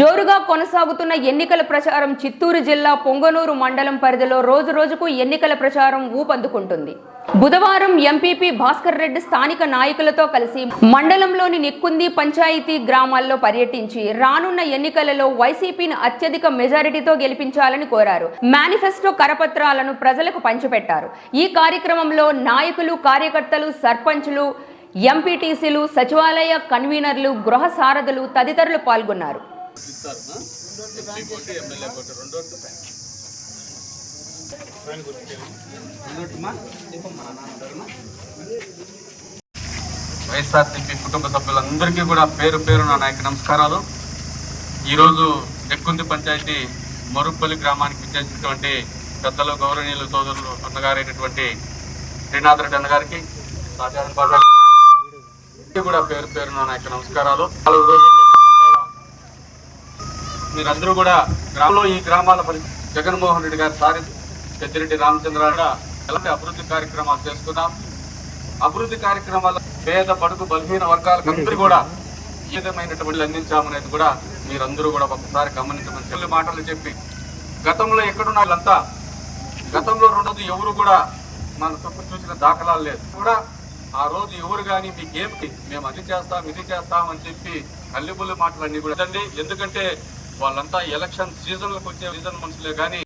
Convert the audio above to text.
జోరుగా కొనసాగుతున్న ఎన్నికల ప్రచారం చిత్తూరు జిల్లా పొంగనూరు మండలం పరిధిలో రోజు రోజుకు ఎన్నికల ప్రచారం ఊపందుకుంటుంది. బుధవారం ఎంపీపీ భాస్కర్ రెడ్డి స్థానిక నాయకులతో కలిసి మండలంలోని నిక్కుంది పంచాయతీ గ్రామాల్లో పర్యటించి రానున్న ఎన్నికలలో వైసీపీని అత్యధిక మెజారిటీతో గెలిపించాలని కోరారు. మేనిఫెస్టో కరపత్రాలను ప్రజలకు పంచిపెట్టారు. ఈ కార్యక్రమంలో నాయకులు కార్యకర్తలు సర్పంచులు ఎంపీటీసీలు సచివాలయ కన్వీనర్లు గృహ సారథులు తదితరులు పాల్గొన్నారు. ఇస్తారు? ఎంపీ ఎమ్మెల్యే రెండు వైఎస్ఆర్సీపీ కుటుంబ సభ్యులందరికీ కూడా పేరు పేరు నా నాయక నమస్కారాలు. ఈరోజు ఎక్కుంది పంచాయతీ మరుపల్లి గ్రామానికి విచ్చేసినటువంటి పెద్దలు గౌరవనీయులు సోదరులు అన్నగారైనటువంటి శ్రీనాథ్ రెడ్డి అన్నగారికి కూడా పేరు పేరు నా నాయక నమస్కారాలు. నాలుగు మేమంతా మీరందరూ కూడా గ్రామంలో ఈ గ్రామాల పరిస్థితి జగన్మోహన్ రెడ్డి గారి సారి పెద్దిరెడ్డి రామచంద్ర ఎలాంటి అభివృద్ధి కార్యక్రమాలు చేసుకున్నాం. అభివృద్ధి కార్యక్రమాల పేద బడుగు బలహీన వర్గాలకు అందరూ కూడా ఏ విధమైనటువంటి అందించామనేది కూడా మీరందరూ కూడా ఒకసారి గమనించమని చెల్లి మాటలు చెప్పి గతంలో ఎక్కడున్న వాళ్ళంతా గతంలో రెండోది ఎవరు కూడా మన తప్పు చూసిన దాఖలాలు లేదు. కూడా ఆ రోజు ఎవరు కానీ మీకేమి మేము అది చేస్తాం ఇది చేస్తాం అని చెప్పి మాటలు మాటలన్నీ కూడా. ఎందుకంటే వాళ్ళంతా ఎలక్షన్ సీజన్లకు వచ్చే సీజన్ మనుషులే కానీ